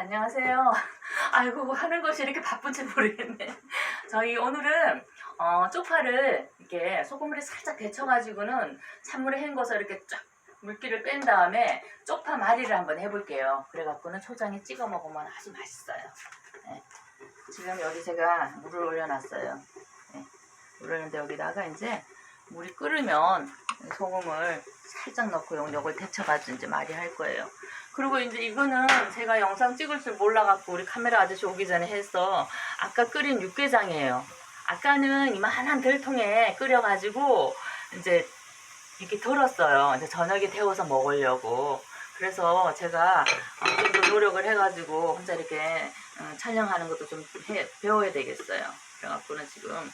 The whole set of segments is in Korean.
안녕하세요. 아이고, 하는 것이 이렇게 바쁜지 모르겠네. 저희 오늘은, 어, 쪽파를 이렇게 소금물에 살짝 데쳐가지고는 찬물에 헹궈서 이렇게 쫙 물기를 뺀 다음에 쪽파 마리를 한번 해볼게요. 그래갖고는 초장에 찍어 먹으면 아주 맛있어요. 네. 지금 여기 제가 물을 올려놨어요. 네. 물을 올렸는데 여기다가 이제 물이 끓으면 소금을 살짝 넣고 요- 요걸 데쳐가지고 이제 마리 할 거예요. 그리고 이제 이거는 제가 영상 찍을 줄 몰라갖고 우리 카메라 아저씨 오기 전에 해서 아까 끓인 육개장이에요. 아까는 이만한 들통에 끓여가지고 이제 이렇게 덜었어요. 이제 저녁에 데워서 먹으려고. 그래서 제가 좀 더 노력을 해가지고 혼자 이렇게 어, 촬영하는 것도 좀 해- 배워야 되겠어요. 그래갖고는 지금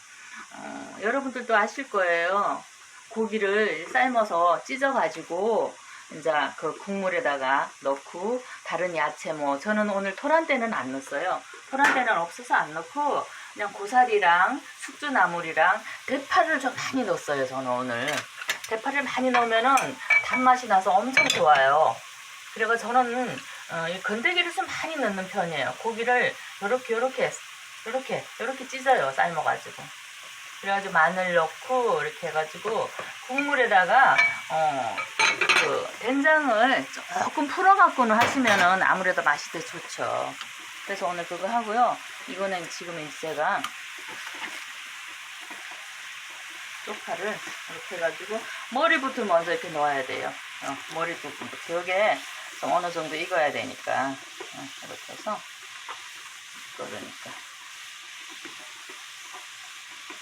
어, 여러분들도 아실 거예요. 고기를 삶아서 찢어가지고 이제 그 국물에다가 넣고 다른 야채 뭐 저는 오늘 토란대는 안 넣었어요. 토란대는 없어서 안 넣고 그냥 고사리랑 숙주나물이랑 대파를 좀 많이 넣었어요. 저는 오늘 대파를 많이 넣으면은 단맛이 나서 엄청 좋아요. 그리고 저는 어, 이 건더기를 좀 많이 넣는 편이에요. 고기를 요렇게 요렇게 요렇게 요렇게 찢어요. 삶아가지고. 그래가지고 마늘 넣고 이렇게 해가지고 국물에다가 어, 그 된장을 조금 풀어갖고는 하시면은 아무래도 맛이 더 좋죠. 그래서 오늘 그거 하고요. 이거는 지금 이제 제가 쪽파를 이렇게 해가지고 머리부터 먼저 이렇게 넣어야 돼요. 어, 머리 부분부터 좀 어느 정도 익어야 되니까 어, 이렇게 해서 그러니까.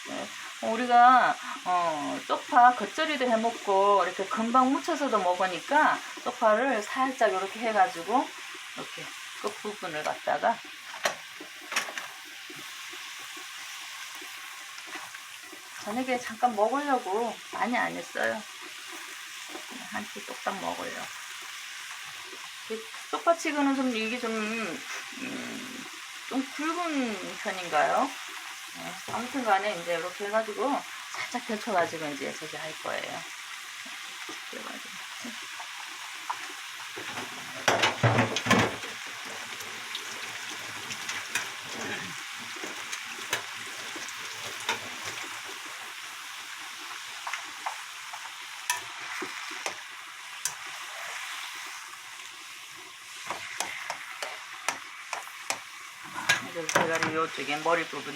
네. 우리가 어, 쪽파 겉절이도 해 먹고 이렇게 금방 무쳐서도 먹으니까 쪽파를 살짝 이렇게 해가지고 이렇게 끝 부분을 갖다가 저녁에 잠깐 먹으려고 많이 안 했어요. 한 끼 똑딱 먹으려. 쪽파치고는 좀 이게 좀, 음, 좀 굵은 편인가요? 네, 아무튼 간에 이제 이렇게 해가지고 살짝 데쳐가지고 이제 저기 할 거예요. 그래가지고. 대가리 요쪽에 머리 부분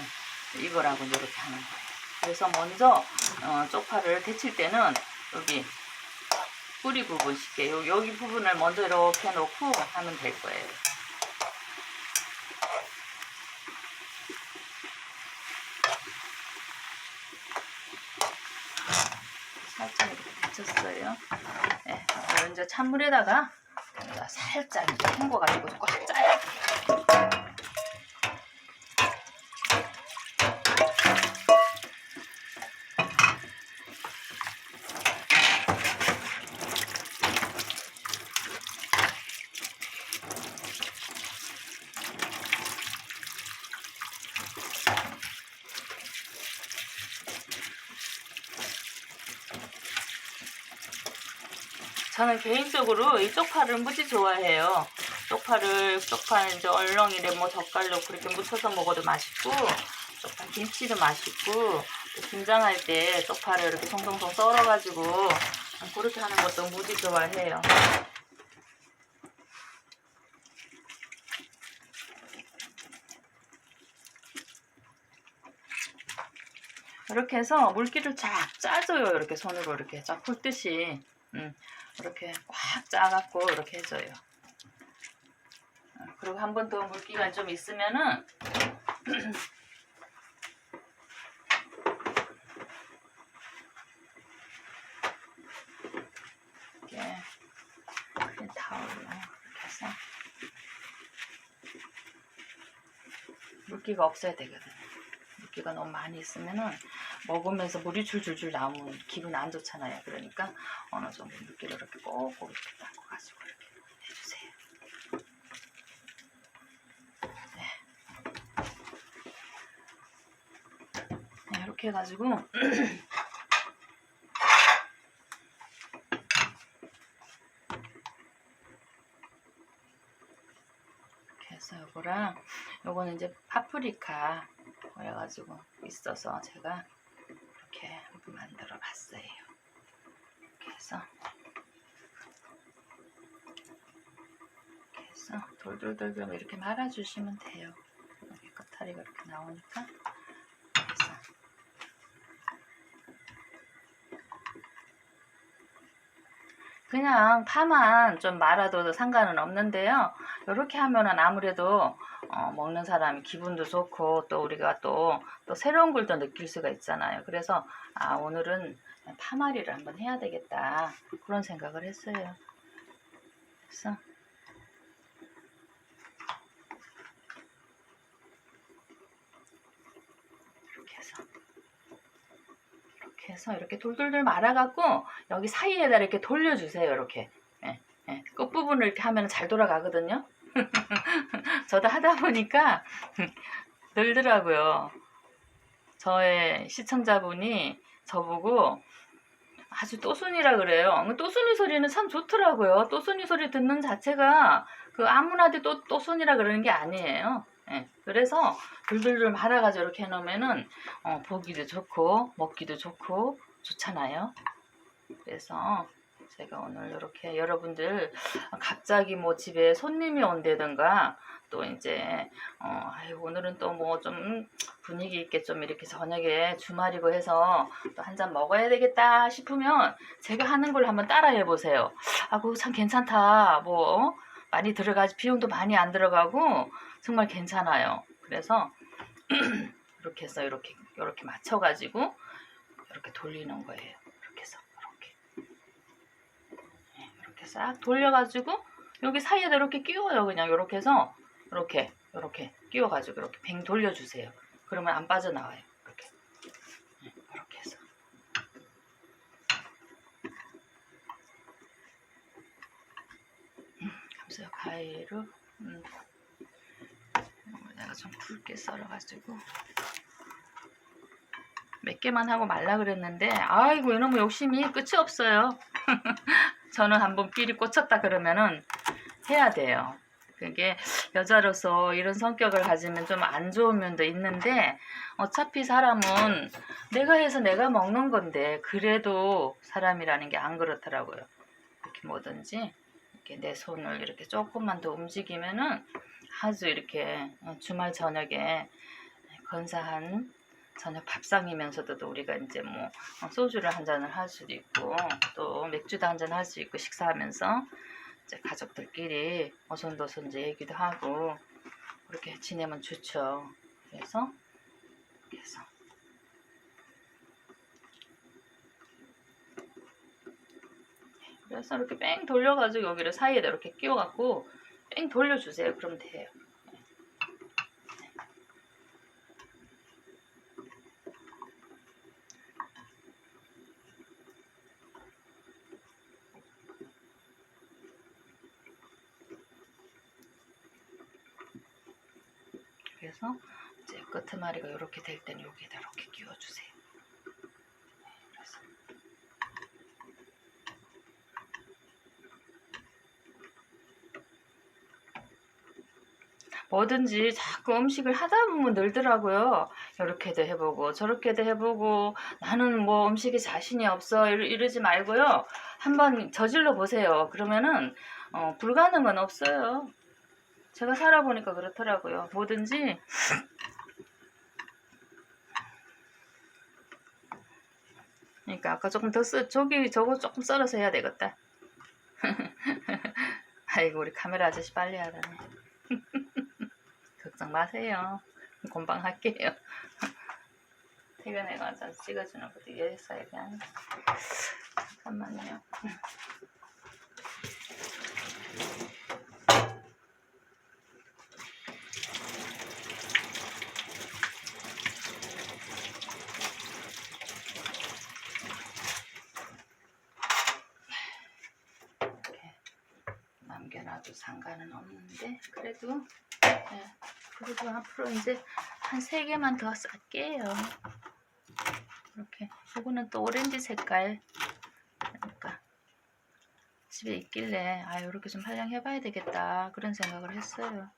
이거라고 이렇게 하는 거예요. 그래서 먼저 어, 쪽파를 데칠 때는 여기 뿌리 부분 쉽게 요, 여기 부분을 먼저 이렇게 놓고 하면 될 거예요. 살짝 이렇게 데쳤어요. 네, 이제 찬물에다가 살짝 헹궈가지고 꽉 짜야 돼요. 저는 개인적으로 이 쪽파를 무지 좋아해요. 쪽파를 쪽파 이제 얼렁이래 뭐 젓갈로 그렇게 무쳐서 먹어도 맛있고 쪽파 김치도 맛있고 또 김장할 때 쪽파를 이렇게 송송송 썰어가지고 그렇게 하는 것도 무지 좋아해요. 이렇게 해서 물기를 쫙 짜줘요. 이렇게 손으로 이렇게 쫙 풀듯이. 음, 이렇게 꽉 짜갖고 이렇게 해줘요. 어, 그리고 한 번 더 물기가 좀 있으면은 이렇게 큰 타올로 이렇게 해서 물기가 없어야 되거든. 물기가 너무 많이 있으면은 먹으면서 물이 줄줄줄 나오면 기분 안 좋잖아요. 그러니까 어느 정도 물기를 이렇게 꼭꼭 이렇게 닦아가지고 이렇게 해주세요. 네. 네, 이렇게 해가지고 그래서 요거랑 요거는 이제 파프리카 그래가지고 있어서 제가 만들어 봤어요. 이렇게 이렇게 해서 돌돌돌돌 이렇게 말아주시면 돼요. 여기 끝다리가 이렇게 나오니까 그래서 그냥 파만 좀 말아도 상관은 없는데요. 이렇게 하면은 아무래도 어, 먹는 사람이 기분도 좋고 또 우리가 또, 또 새로운 걸 또 느낄 수가 있잖아요. 그래서 아 오늘은 파마리를 한번 해야 되겠다 그런 생각을 했어요. 그래서 이렇게 해서 이렇게 해서 이렇게 돌돌돌 말아갖고 여기 사이에다 이렇게 돌려주세요. 이렇게 예, 예. 끝부분을 이렇게 하면 잘 돌아가거든요. 저도 하다 보니까 늘더라고요. 저의 시청자분이 저보고 아주 또순이라 그래요. 그 또순이 소리는 참 좋더라고요. 또순이 소리 듣는 자체가 그 아무나도 또 또순이라 그러는 게 아니에요. 예, 그래서 둘둘둘 말아가지고 이렇게 해놓으면은 어, 보기도 좋고 먹기도 좋고 좋잖아요. 그래서 제가 오늘 이렇게 여러분들 갑자기 뭐 집에 손님이 온다든가 또 이제 어, 오늘은 또 뭐 좀 분위기 있게 좀 이렇게 저녁에 주말이고 해서 또 한 잔 먹어야 되겠다 싶으면 제가 하는 걸 한번 따라해 보세요. 아, 그거 참 괜찮다. 뭐 많이 들어가지 비용도 많이 안 들어가고 정말 괜찮아요. 그래서 이렇게 해서 이렇게 이렇게 맞춰 가지고 이렇게 돌리는 거예요. 이렇게 해서 이렇게 네, 이렇게 싹 돌려가지고 여기 사이에다 이렇게 끼워요. 그냥 이렇게 해서 이렇게 이렇게 끼워가지고 이렇게 뱅 돌려주세요. 그러면 안 빠져나와요. 이렇게 네, 이렇게 해서 음, 감사요 가위로 음. 어, 내가 좀 굵게 썰어가지고 몇 개만 하고 말라 그랬는데 아이고 이놈의 욕심이 끝이 없어요. 저는 한번 삘이 꽂혔다 그러면은 해야 돼요. 그게 여자로서 이런 성격을 가지면 좀 안 좋은 면도 있는데 어차피 사람은 내가 해서 내가 먹는 건데 그래도 사람이라는 게 안 그렇더라고요. 이렇게 뭐든지 이렇게 내 손을 이렇게 조금만 더 움직이면은 아주 이렇게 주말 저녁에 건사한 저녁 밥상이면서도 또 우리가 이제 뭐 소주를 한 잔을 할 수도 있고 또 맥주도 한 잔 할 수 있고 식사하면서 이제 가족들끼리 어손도손 이제 얘기도 하고 그렇게 지내면 좋죠. 그래서 그래서 그래서 이렇게 뺑 돌려가지고 여기를 사이에다 이렇게 끼워갖고 뺑 돌려주세요. 그럼 돼요. 그래서 이제 끝머리가 이렇게 될 때는 여기에다 이렇게 끼워주세요. 네, 뭐든지 자꾸 음식을 하다 보면 늘더라고요. 이렇게도 해보고 저렇게도 해보고 나는 뭐 음식에 자신이 없어 이러, 이러지 말고요. 한번 저질러 보세요. 그러면은 어, 불가능은 없어요. 제가 살아보니까 그렇더라고요. 뭐든지 그러니까 아까 조금 더 쓰, 저기 저거 조금 썰어서 해야 되겠다. 아이고 우리 카메라 아저씨 빨리 하라네. 걱정 마세요. 금방 할게요. 퇴근해가서 찍어주는 것도 예사야 그냥. 잠깐만요. 이렇게 남겨놔도 상관은 없는데 그래도 네, 그래도 앞으로 이제 한 세 개만 더 쌀게요. 이렇게 이거는 또 오렌지 색깔 그러니까 집에 있길래 아 이렇게 좀 활용해 봐야 되겠다 그런 생각을 했어요.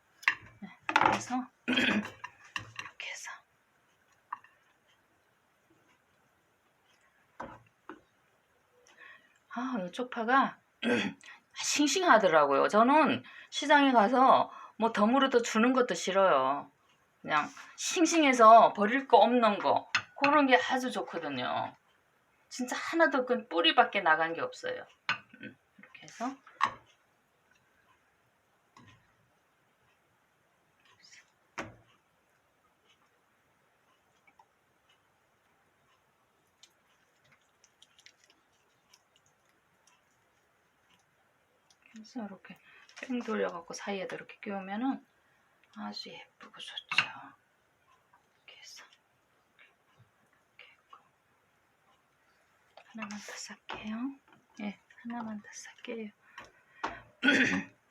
해서 이렇게 해서 아, 이 쪽파가 싱싱하더라고요. 저는 시장에 가서 뭐 덤으로도 주는 것도 싫어요. 그냥 싱싱해서 버릴 거 없는 거 그런 게 아주 좋거든요. 진짜 하나도 그 뿌리밖에 나간 게 없어요. 음, 이렇게 해서 그래서 이렇게 뺑 돌려갖고 사이에다 이렇게 끼우면은 아주 예쁘고 좋죠. 이렇게 해서 이렇게 하나만 더 쌀게요. 예, 하나만 더 쌀게요.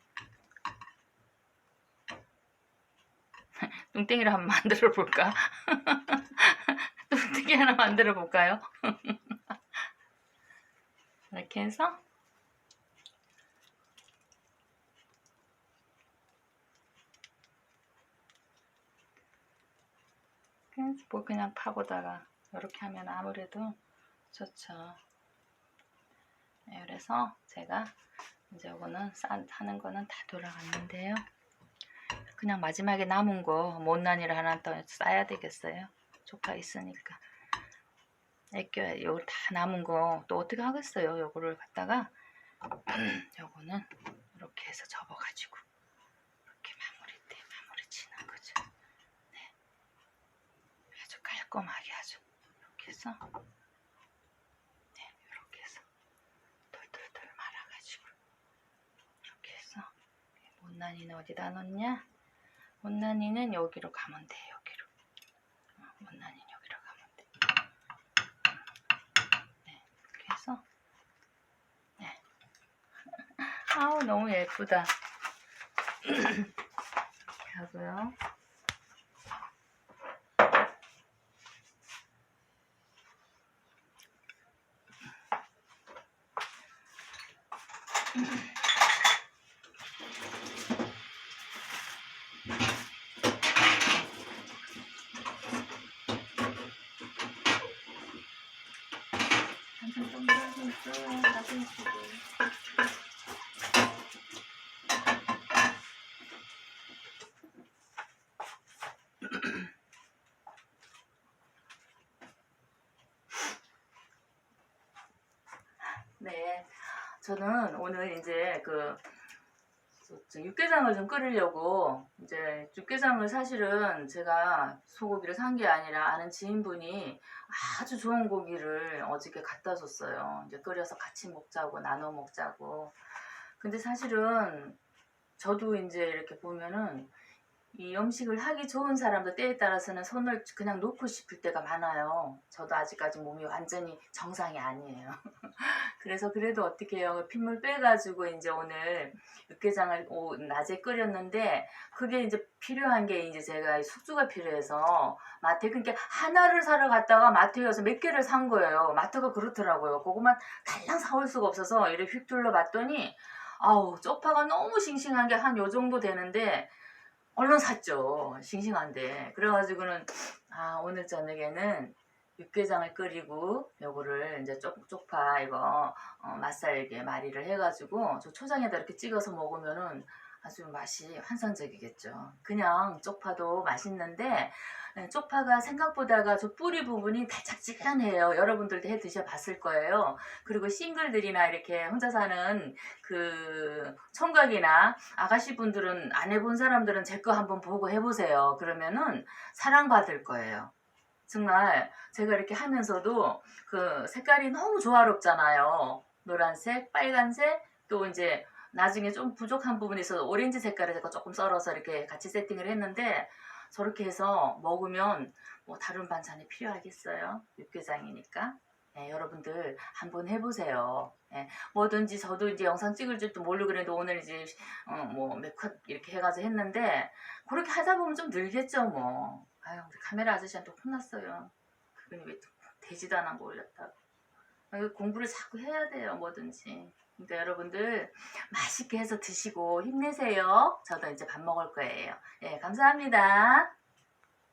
뚱땡이를 한번 만들어 볼까? 뚱땡이 하나 만들어 볼까요? 이렇게 해서 뭐 그냥 파고다가 이렇게 하면 아무래도 좋죠. 네, 그래서 제가 이제 이거는 싼 하는 거는 다 돌아갔는데요. 그냥 마지막에 남은 거 못난이를 하나 더 싸야 되겠어요. 조카 있으니까. 애껴야 요걸 다 남은 거 또 어떻게 하겠어요. 요거를 갖다가 요거는 이렇게 해서 접어가지고 이렇게 마무리 때 마무리 치는 거죠. 네. 깔끔하게 아주 이렇게 해서 네 이렇게 해서 돌돌돌 말아가지고 이렇게 해서 못난이는 어디다 놓냐? 못난이는 여기로 가면 돼 여기로 어, 못난이는 여기로 가면 돼. 네 이렇게 해서 네 아우 너무 예쁘다. 하고요. 저는 오늘 이제 그 육개장을 좀 끓이려고 이제 육개장을 사실은 제가 소고기를 산 게 아니라 아는 지인분이 아주 좋은 고기를 어저께 갖다 줬어요. 이제 끓여서 같이 먹자고 나눠 먹자고. 근데 사실은 저도 이제 이렇게 보면은 이 음식을 하기 좋은 사람도 때에 따라서는 손을 그냥 놓고 싶을 때가 많아요. 저도 아직까지 몸이 완전히 정상이 아니에요. 그래서 그래도 어떻게 해요. 핏물 빼가지고 이제 오늘 육개장을 오- 낮에 끓였는데 그게 이제 필요한 게 이제 제가 숙주가 필요해서 마트에 그러니까 하나를 사러 갔다가 마트에 가서 몇 개를 산 거예요. 마트가 그렇더라고요. 그것만 달랑 사올 수가 없어서 이렇게 휙 둘러봤더니 아우 쪽파가 너무 싱싱한 게 한 요 정도 되는데 얼른 샀죠. 싱싱한데. 그래가지고는 아 오늘 저녁에는 육개장을 끓이고 요거를 이제 쪽, 쪽파 이거 어, 맛살게 마리를 해가지고 저 초장에다 이렇게 찍어서 먹으면은 아주 맛이 환상적이겠죠. 그냥 쪽파도 맛있는데 예, 쪽파가 생각보다가 저 뿌리 부분이 달짝지근해요. 여러분들도 해 드셔봤을 거예요. 그리고 싱글들이나 이렇게 혼자 사는 그 총각이나 아가씨 분들은 안 해본 사람들은 제 거 한번 보고 해보세요. 그러면은 사랑받을 거예요. 정말 제가 이렇게 하면서도 그 색깔이 너무 조화롭잖아요. 노란색, 빨간색, 또 이제 나중에 좀 부족한 부분이 있어서 오렌지 색깔을 제가 조금 썰어서 이렇게 같이 세팅을 했는데 저렇게 해서 먹으면 뭐 다른 반찬이 필요하겠어요. 육개장이니까. 네, 여러분들 한번 해보세요. 네, 뭐든지 저도 이제 영상 찍을 줄도 모르고 그래도 오늘 이제 어, 뭐 메컷 이렇게 해가지고 했는데 그렇게 하다 보면 좀 늘겠죠 뭐. 아유 우리 카메라 아저씨한테 혼났어요. 그분이 왜 되지도 않은 거 올렸다고. 아, 공부를 자꾸 해야 돼요 뭐든지. 그러니까 여러분들 맛있게 해서 드시고 힘내세요. 저도 이제 밥 먹을 거예요. 예, 감사합니다.